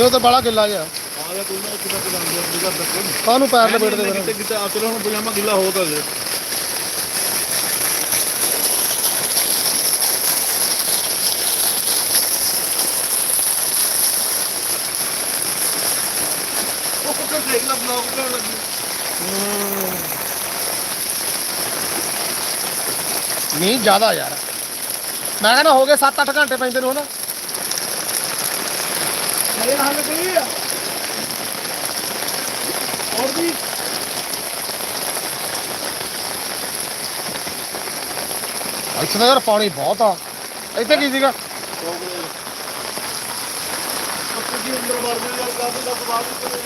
ਨਹੀਂ ਤਾਂ ਬੜਾ ਗਿੱਲਾ ਗਿਆ ਆ ਕੋਈ ਨਾ ਇੱਕ ਤੱਕ ਲੰਘ ਗਿਆ ਦੱਸੋ ਕਾਹਨੂੰ ਪੈਰ ਲਪੇਟਦੇ ਕਿਤੇ ਕਿਤੇ ਆ ਚਲੋ ਹੁਣ ਪਜਾਮਾ ਗਿੱਲਾ ਹੋ। ਤਾਂ ਗਿਆ ਉਹ ਕੁੱਕਰ ਦੇਖ ਲਾ ਬਲੌਗ ਬਣਾਉਣ ਲੱਗੀ ਨਹੀਂ ਜ਼ਿਆਦਾ ਯਾਰ। ਮੈਂ ਕਹਿੰਦਾ ਹੋ ਗਏ 7-8 ਘੰਟੇ ਪੈਂਦੇ ਨੂੰ ਹਨਾ ਇਹ ਹੱਲ ਕਰੀ ਆ ਔਰ ਵੀ। ਇੱਥੇ ਤਾਂ ਯਾਰ ਪਾਣੀ ਬਹੁਤ ਆ। ਇੱਥੇ ਕੀ ਸੀਗਾ? ਕੁੱਕਰ ਅੰਦਰ ਯਾਰ ਕਾਫੀ ਦਾ ਸਵਾਦ ਕਰੇ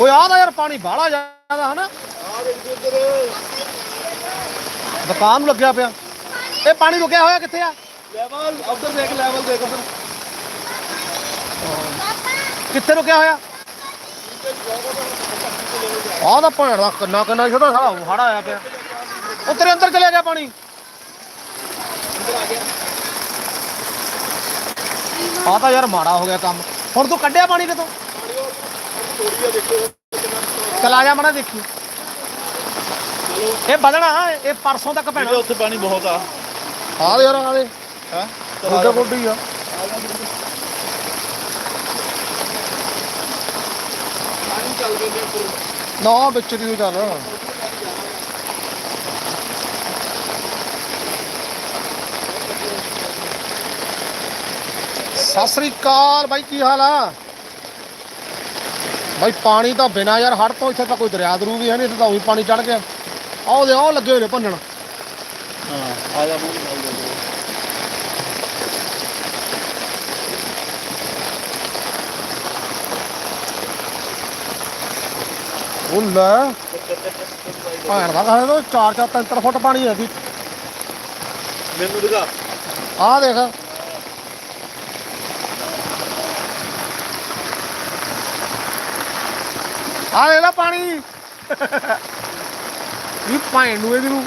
ਓਏ ਆਹ ਦਾ ਯਾਰ ਪਾਣੀ ਬਾਹਲਾ ਜ਼ਿਆਦਾ ਹਨਾ। ਆ ਦੇਖ ਇੱਧਰ ਦੁਕਾਨ ਨੂੰ ਲੱਗਿਆ ਪਿਆ। ਇਹ ਪਾਣੀ ਰੁਕਿਆ ਹੋਇਆ ਕਿੱਥੇ ਆ? ਲੈਵਲ ਉਧਰ ਦੇਖ ਲੈਵਲ ਦੇਖ ਉਧਰ। ਕਿੱਥੇ ਰੁਕਿਆ ਹੋਇਆ? ਆਹ ਦਾ ਭੈਣ ਦਾ ਕੰਨਾ ਕੰਨਾ ਛੋਟਾ ਸਾਰਾ ਹੜਾ ਆਇਆ ਪਿਆ। ਉਹ ਤੇਰੇ ਅੰਦਰ ਚਲੇ ਗਿਆ ਪਾਣੀ। ਆ ਤਾਂ ਯਾਰ ਮਾੜਾ ਹੋ ਗਿਆ ਕੰਮ। ਹੁਣ ਤੂੰ ਕੱਢਿਆ ਪਾਣੀ ਕਿਤੋਂ? ਚਲ ਆ ਜਾ ਮਣਾ ਦੇਖੀ। ਇਹ ਵਧਣਾ ਇਹ ਪਰਸੋਂ ਤੱਕ ਪੈਣਾ। ਉੱਥੇ ਪਾਣੀ ਬਹੁਤ ਆ। ਆ ਯਾਰ ਆ ਦੇ। ਹੈ? ਗੁੱਡਾ ਗੁੱਡੀ ਆ। ਨੇ ਨਾ ਵਿੱਚ ਦੀ ਚੱਲ। ਸਤਿ ਸ੍ਰੀ ਅਕਾਲ ਬਾਈ ਕੀ ਹਾਲ ਆ? ਬਾਈ ਪਾਣੀ ਤਾਂ ਬਿਨਾ ਯਾਰ ਹੜ ਤੋਂ ਇੱਥੇ ਤਾਂ ਕੋਈ ਦਰਿਆ ਦਰੂ ਵੀ ਹੈ ਨਹੀਂ ਇੱਥੇ ਤਾਂ ਉਹੀ ਪਾਣੀ ਚੜ ਗਿਆ। ਆਹ ਦੇ ਆਹ ਲੱਗੇ ਹੋਏ ਨੇ ਭੰਨਣ। ਹਾਂ ਆ ਜਾ ਮੂੰਹ ਨਾਲ ਉਹ ਲੈ ਭੈਣ ਦਾ ਕਹੇ ਤਾਂ 4 4 3 3 ਫੁੱਟ ਪਾਣੀ ਹੈ ਦੀ ਮੈਨੂੰ ਦਿਖਾ। ਆਹ ਦੇਖ। ਆਹ ਇਹਦਾ ਪਾਣੀ। ਇਹ ਭੈਣ ਨੂੰ ਇਹਦੀ ਨੂੰ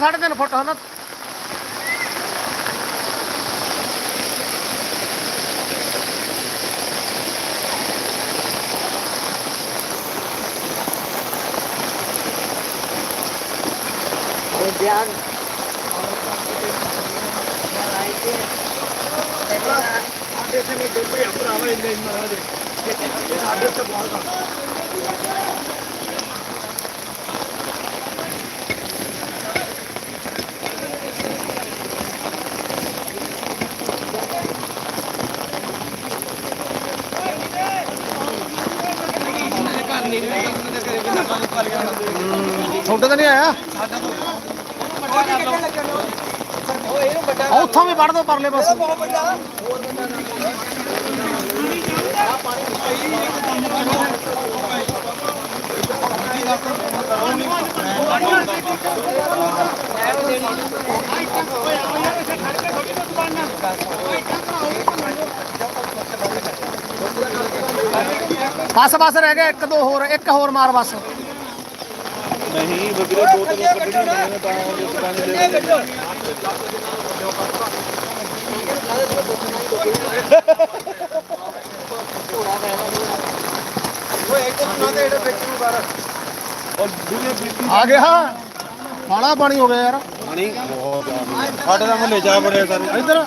ਹੈਗਾ ਤਿੰਨ ਸਾਢੇ ਤਿੰਨ ਫੁੱਟ ਹਨਾ ਤੁਹਾਡੇ ਤਾਂ ਨਹੀਂ ਆਇਆ? ਉੱਥੋਂ ਵੀ ਵੜ ਦੋ ਪਰਲੇ ਪਾਸੇ। ਬਸ ਬਸ ਰਹਿ ਗਿਆ ਇੱਕ ਦੋ ਹੋਰ ਇੱਕ ਹੋਰ ਮਾਰ ਬਸ। ਨਹੀਂ ਵਗਰੇ ਦੋ ਤਿੰਨ ਕੱਢਣੀਆਂ ਨੇ ਤਾਂ ਉਹ ਪਾਣੀ ਦੇ ਔਰ ਦੁਨੀਆ ਬੀਤੀ ਆ ਗਿਆ ਬਾਲਾ ਪਾਣੀ ਹੋ ਗਿਆ ਯਾਰ। ਪਾਣੀ? ਬਹੁਤ ਆ। ਸਾਡੇ ਦਾ ਮੁੱਲੇ ਜਾ ਬੜਿਆ ਸਾਰੇ। ਇੱਧਰ।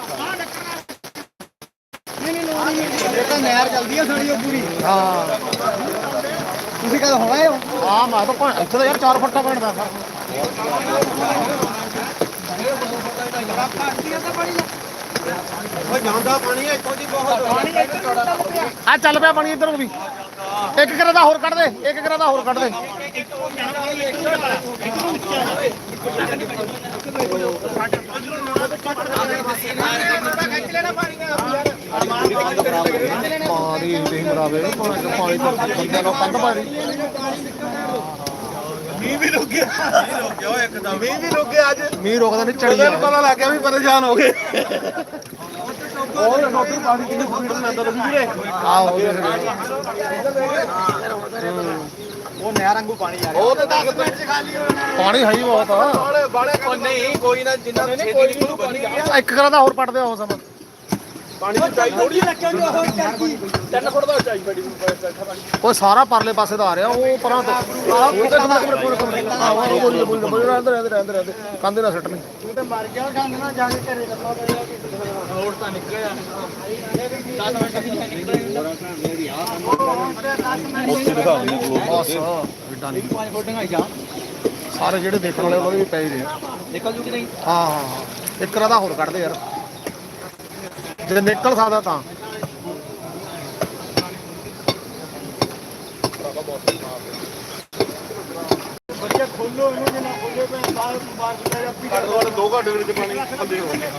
ਤਾਂ ਨਹਿਰ ਚੱਲਦੀ ਆ ਸਾਡੀ ਉਹ ਪੂਰੀ। ਹਾਂ ਤੁਸੀਂ ਕਦ ਹੋਣਾ ਹੋ? ਆ ਮੈਂ ਤਾਂ ਭੈਣ- ਇੱਥੇ ਤਾਂ ਯਾਰ 4 ਫੁੱਟਾ ਬਣਦਾ ਸਰ ਉਹ ਜਾਂਦਾ ਪਾਣੀ ਆ ਇੱਥੋਂ ਦੀ ਬਹੁਤ ਆ। ਚੱਲ ਪਿਆ ਪਾਣੀ ਇੱਧਰ ਵੀ। ਇੱਕ ਕਰਾ ਦਾ ਹੋਰ ਕੱਢ ਦੇ ਇੱਕ ਕਰਾ ਦਾ ਹੋਰ ਕੱਢ ਦੇ। ਪਾਣੀ ਨਹੀਂ ਮਰਾਵੇ ਪਾਣੀ ਪਾਣੀ ਤਾਂ ਬੰਦਿਆਂ ਨੂੰ ਕੰਧ ਪਾਣੀ ਮੀਂਹ ਵੀ ਰੁਕ ਗਿਆ ਮੀਂਹ ਰੁਕ ਗਿਆ ਓਏ ਇੱਕਦਮ ਮੀਂਹ ਵੀ ਰੁਕ ਗਿਆ ਅੱਜ ਮੀਂਹ ਰੋਕਦਾ ਨਹੀਂ ਚੜੀ ਜਾਂਦਾ। ਪਤਾ ਲੱਗ ਗਿਆ ਵੀ ਪਰੇਸ਼ਾਨ ਹੋ ਗਏ। ਉਹ ਨੋਟਰ ਪਾਣੀ ਕਿੰਨੀ ਸਪੀਡ ਨਾਲ ਅੰਦਰ ਵੀਰੇ? ਆਹੋ ਉਹ ਨਹਿਰ ਵਾਂਗੂ ਪਾਣੀ ਆ ਉਹ ਤਾਂ 10 ਮਿੰਟ ਚ ਖਾਲੀ ਹੋਣਾ। ਪਾਣੀ ਹੈ ਹੀ ਬਹੁਤ ਆ। ਬਾਲੇ ਬਾਲੇ ਨਹੀਂ ਕੋਈ ਨਾ ਜਿੰਨਾ ਛੇਤੀ ਨਿਕਲੂ ਪਾਣੀ ਇੱਕ ਕਰਾ ਦਾ ਹੋਰ ਪੜਦੇ ਹੋ ਸਮਾਂ। ਪਾਣੀ ਦੀ ਚਾਈ ਥੋੜੀ ਲੱਗਿਆ ਹੋਰ ਤਿੰਨ ਫੁੱਟ ਦਾ ਚਾਈ ਬੜੀ ਬੈਠਾ ਪਾਣੀ ਉਹ ਸਾਰਾ ਪਰਲੇ ਪਾਸੇ ਦਾ ਆ ਰਿਹਾ ਉਹ ਪਰਾਂ ਤੋਂ। ਉਹ ਰਹਿੰਦੇ ਰਹਿੰਦੇ ਰਹਿੰਦੇ ਰਹਿੰਦੇ ਕੰਦੇ ਨਾਲ ਮਰ ਗਿਆ ਨਾਲ ਜਾ ਕੇ ਘਰੇ ਦੱਸਣਾ ਪੜਿਆ ਰੋਡ ਤਾਂ ਨਿਕਲਿਆ। ਬਸ ਏਡਾ ਨਹੀਂ। ਪੰਜ ਫੁੱਟ ਢੰਗਾਈ ਜਾ। ਸਾਰੇ ਜਿਹੜੇ ਦੇਖਣ ਵਾਲੇ ਉਹਦੇ ਵੀ ਪੈ ਹੀ ਰਹੇ ਆ। ਨਿਕਲ ਜੂ ਕਿ ਨਹੀਂ? ਹਾਂ ਹਾਂ ਇੱਕ ਕਰਾ ਦਾ ਹੋਰ ਕੱਢਦੇ ਯਾਰ। ਜੇ ਨਿਕਲ ਸਕਦਾ ਤਾਂ। ਬੱਚੇ ਖੋਲੋ ਇਹਨੂੰ ਜੇ ਨਾ ਖੋਲੇ ਤਾਂ ਬਾਹਰ ਬਾਹਰ ਜਾ ਪੀ ਘੱਟ ਤੋਂ ਘੱਟ 2 ਘੰਟੇ ਵਿੱਚ ਪਾਣੀ ਥੱਲੇ ਹੋ ਗਿਆ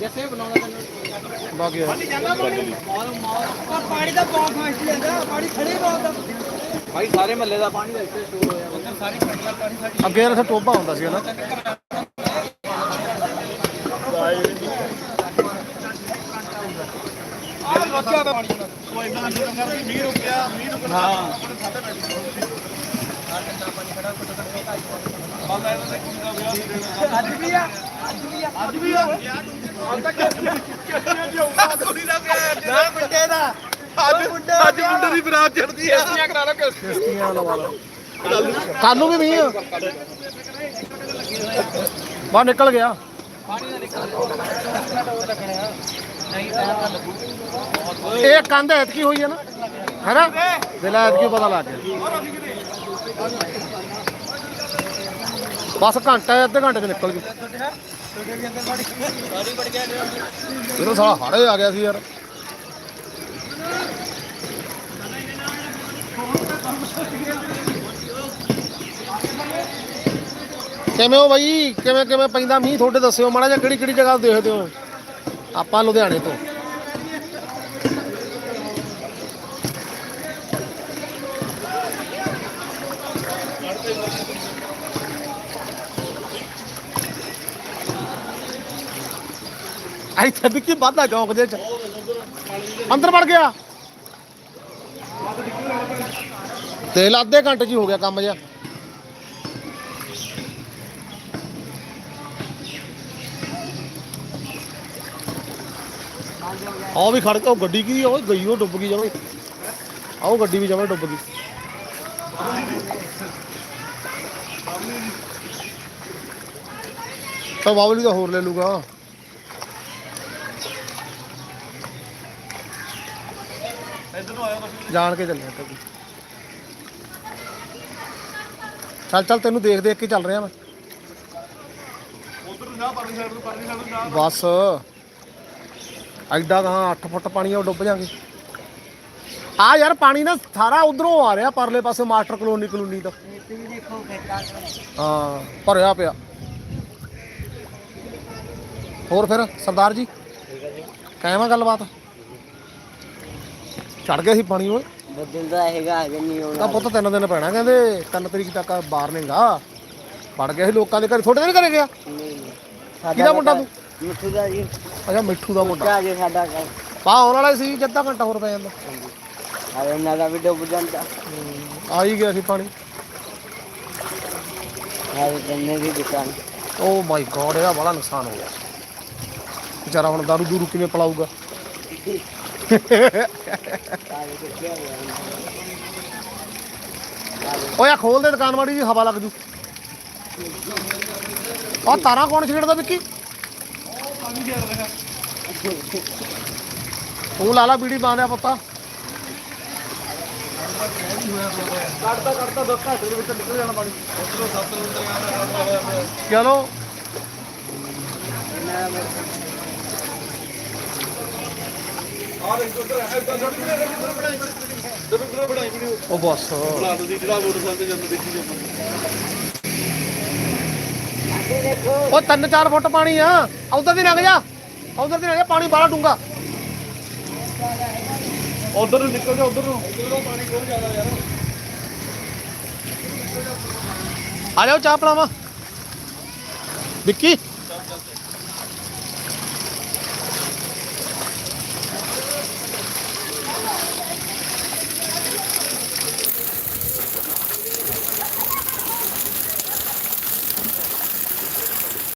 ਜੈਸੇ ਬਣਾਉਣਾ ਤੈਨੂੰ। ਬਾਕੀ ਮਾਰ ਮਾਰ। ਪਾਣੀ ਦਾ ਬਹੁਤ ਫਾਸਟ ਲੈਂਦਾ ਪਾਣੀ ਖੜੇ ਬਹੁਤ ਭਾਈ ਸਾਰੇ ਮੱਲੇ ਦਾ ਪਾਣੀ ਦਾ ਇੱਥੇ ਸਟੋਰ ਹੋਇਆ। ਉੱਧਰ ਸਾਰੀ ਖੜੀ ਦਾ ਪਾਣੀ ਸਾਡੀ ਅੱਗੇ ਇੱਥੇ ਟੋਬਾ ਹੁੰਦਾ ਸੀ ਨਾ ਮੀਂਹ ਗਿਆ। ਮੀਂਹ ਅੱਜ ਵੀ ਆ ਅੱਜ ਵੀ ਆ ਅੱਜ ਵੀ ਆ। ਅੱਜ ਤੱਕ ਕੁੜੀ ਦਾ ਪਿਆ ਨਾ ਮੁੰਡੇ ਦਾ। ਅੱਜ ਅੱਜ ਮੁੰਡੇ ਦੀ ਬਰਾਤ ਚੜਦੀ ਆ। ਕਰਾ ਲਓ ਕਿਸ਼ਤੀਆਂ। ਲਵਾ ਲਓ ਕੱਲ ਨੂੰ। ਵੀ ਮੀਂਹ ਆ। ਬਾਹਰ ਨਿਕਲ ਗਿਆ। ਨਹੀਂ ਤਾਂ ਲੱਗੂ। ਇਹ ਕੰਧ ਐਤਕੀ ਹੋਈ ਹੈ ਨਾ, ਹੈਨਾ? ਦਿਲਾ ਐਤਕੀ ਪਤਾ ਲੱਗ ਗਿਆ। ਬਸ ਘੰਟਾ, ਅੱਧੇ ਘੰਟੇ ਚ ਨਿਕਲ ਗਈ। ਇਹਨੂੰ ਸਾਲਾ ਹਾੜੇ ਆ ਗਿਆ ਸੀ ਯਾਰ। ਕਿਵੇਂ ਹੋ ਬਾਈ? ਕਿਵੇਂ ਕਿਵੇਂ ਪੈਂਦਾ ਮੀਂਹ? ਤੁਹਾਡੇ ਦੱਸਿਓ, ਮਾੜਾ ਜਿਹਾ ਕਿਹੜੀ ਕਿਹੜੀ ਜਗ੍ਹਾ ਦੇਖਦੇ ਹੋ? ਆਪਾਂ ਲੁਧਿਆਣੇ ਤੋਂ। ਇੱਥੇ ਵਿੱਕੀ ਵਾਧਾ ਚੌਂਕ ਦੇ ਚ ਅੰਦਰ ਵੜ ਗਿਆ। ਤੇ ਅੱਧੇ ਘੰਟੇ ਚ ਹੋ ਗਿਆ ਕੰਮ ਜਿਆ ਆਹ ਵੀ ਖੜ ਕੇ ਉਹ ਗੱਡੀ ਕੀ ਉਹ ਗਈ, ਉਹ ਡੁੱਬ ਗਈ ਜਮੇ। ਆਹ ਗੱਡੀ ਵੀ ਜਮੇ ਡੁੱਬ ਗਈ। ਤਾਂ ਬਾਬਲੀ ਦਾ ਹੋਰ ਲੈ ਲੂਗਾ। ਇੱਧਰ ਨੂੰ ਆਇਆ ਤੁਸੀਂ। ਜਾਣ ਕੇ ਚੱਲਿਆ ਤਾਂ ਚੱਲ ਚੱਲ ਤੈਨੂੰ ਦੇਖ ਦੇਖ ਕੇ ਚੱਲ ਰਿਹਾ ਮੈਂ। ਉਧਰ ਨੂੰ ਜਾ ਪਰਲੀ ਸਾਈਡ ਨੂੰ ਪਰਲੀ ਸਾਈਡ ਨੂੰ ਜਾ। ਬਸ। ਐਡਾ ਕਹਾਂ 8 ਫੁੱਟ ਪਾਣੀ ਆ ਉਹ ਡੁੱਬ ਜਾਗੇ ਆ ਯਾਰ ਪਾਣੀ ਨਾ ਸਾਰਾ ਉਧਰੋਂ ਆ ਰਿਹਾ ਪਰਲੇ ਪਾਸੇ ਮਾਸਟਰ ਕਲੋਨੀ ਕਲੋਨੀ ਦਾ ਹਾਂ ਭਰਿਆ ਪਿਆ। ਹੋਰ ਫਿਰ ਸਰਦਾਰ ਜੀ? ਕਾਇਮਾ ਗੱਲਬਾਤ? ਚੜ ਗਿਆ ਸੀ ਪਾਣੀ ਓਏ। ਬੱਦਲ ਦਾ ਹੈਗਾ ਅਜੇ ਨਹੀਂ ਤਾਂ ਪੁੱਤ ਤਿੰਨ ਦਿਨ ਪੈਣਾ ਕਹਿੰਦੇ ਤਿੰਨ ਤਰੀਕ ਤੱਕ ਬਾਹਰ ਨੇਗਾ ਵੜ ਗਿਆ ਸੀ ਲੋਕਾਂ ਦੇ ਘਰ ਥੋੜੇ ਦਿਨ ਘਰੇ ਗਿਆ? ਨਹੀਂ। ਕਿਹਦਾ ਮੁੰਡਾ ਤੂੰ? ਮਿੱਠੂ ਦਾ ਜੀ। ਅੱਛਾ ਮਿੱਠੂ ਦਾ ਮੁੰਡਾ। ਜਾ ਜੇ ਸਾਡਾ ਘਰ। ਪਾ ਆਉਣ ਵਾਲਾ ਸੀ ਜੱਦਾ ਘੰਟਾ ਹੋਰ ਪੈ ਜਾਂਦਾ। ਆ ਇਹਨਾਂ ਦਾ ਵੀ ਡੁੱਬ ਜਾਂਦਾ। ਆ ਹੀ ਗਿਆ ਸੀ ਪਾਣੀ। ਆ ਜੰਨੇ ਦੀ ਦੁਕਾਨ। ਓ ਮਾਈ ਗੋਡ ਇਹਦਾ ਬੜਾ ਨੁਕਸਾਨ ਹੋ ਗਿਆ। ਵਿਚਾਰਾ ਹੁਣ ਦਾਰੂ ਦੂਰੂ ਕਿਵੇਂ ਪਲਾਊਗਾ? ਆ ਓਏ ਆ ਖੋਲ ਦੇ ਦੁਕਾਨ ਵਾਲੀ ਦੀ ਹਵਾ ਲੱਗ ਜੂ। ਉਹ ਤਾਰਾਂ ਕੌਣ ਛੇੜਦਾ ਵਿੱਕੀ? ਤੂੰ ਲਾ ਲਾ ਬੀੜੀ ਬਾਂਧਿਆ ਪੁੱਤਾ। ਕੱਢਦਾ ਕੱਢਦਾ 10 ਘੰਟੇ ਦੇ ਵਿੱਚ ਨਿਕਲ ਜਾਣਾ ਪਾਣੀ ਚਲੋ ਆ ਦੇਖ ਉਧਰ ਇੱਧਰ ਜੜ ਕੇ ਇੱਧਰ ਬਣਾਈ ਜਦੋਂ ਉਧਰ ਬਣਾਈ ਵੀਡੀਓ ਉਹ ਬਸ। ਉਹ ਤਿੰਨ ਚਾਰ ਫੁੱਟ ਪਾਣੀ ਆ। ਉਧਰ ਦੀ ਲੰਘ ਜਾ। ਉਧਰ ਦੀ ਲੰਘ ਜਾ ਪਾਣੀ ਬਾਲਾ ਡੂੰਗਾ ਉਧਰ ਨੂੰ ਨਿਕਲ ਜਾ ਉਧਰ ਨੂੰ। ਉਧਰ ਪਾਣੀ ਬਹੁਤ ਜ਼ਿਆਦਾ ਯਾਰ ਆ ਜਾਓ ਚਾਹ ਪਲਾਵਾ। ਵਿੱਕੀ?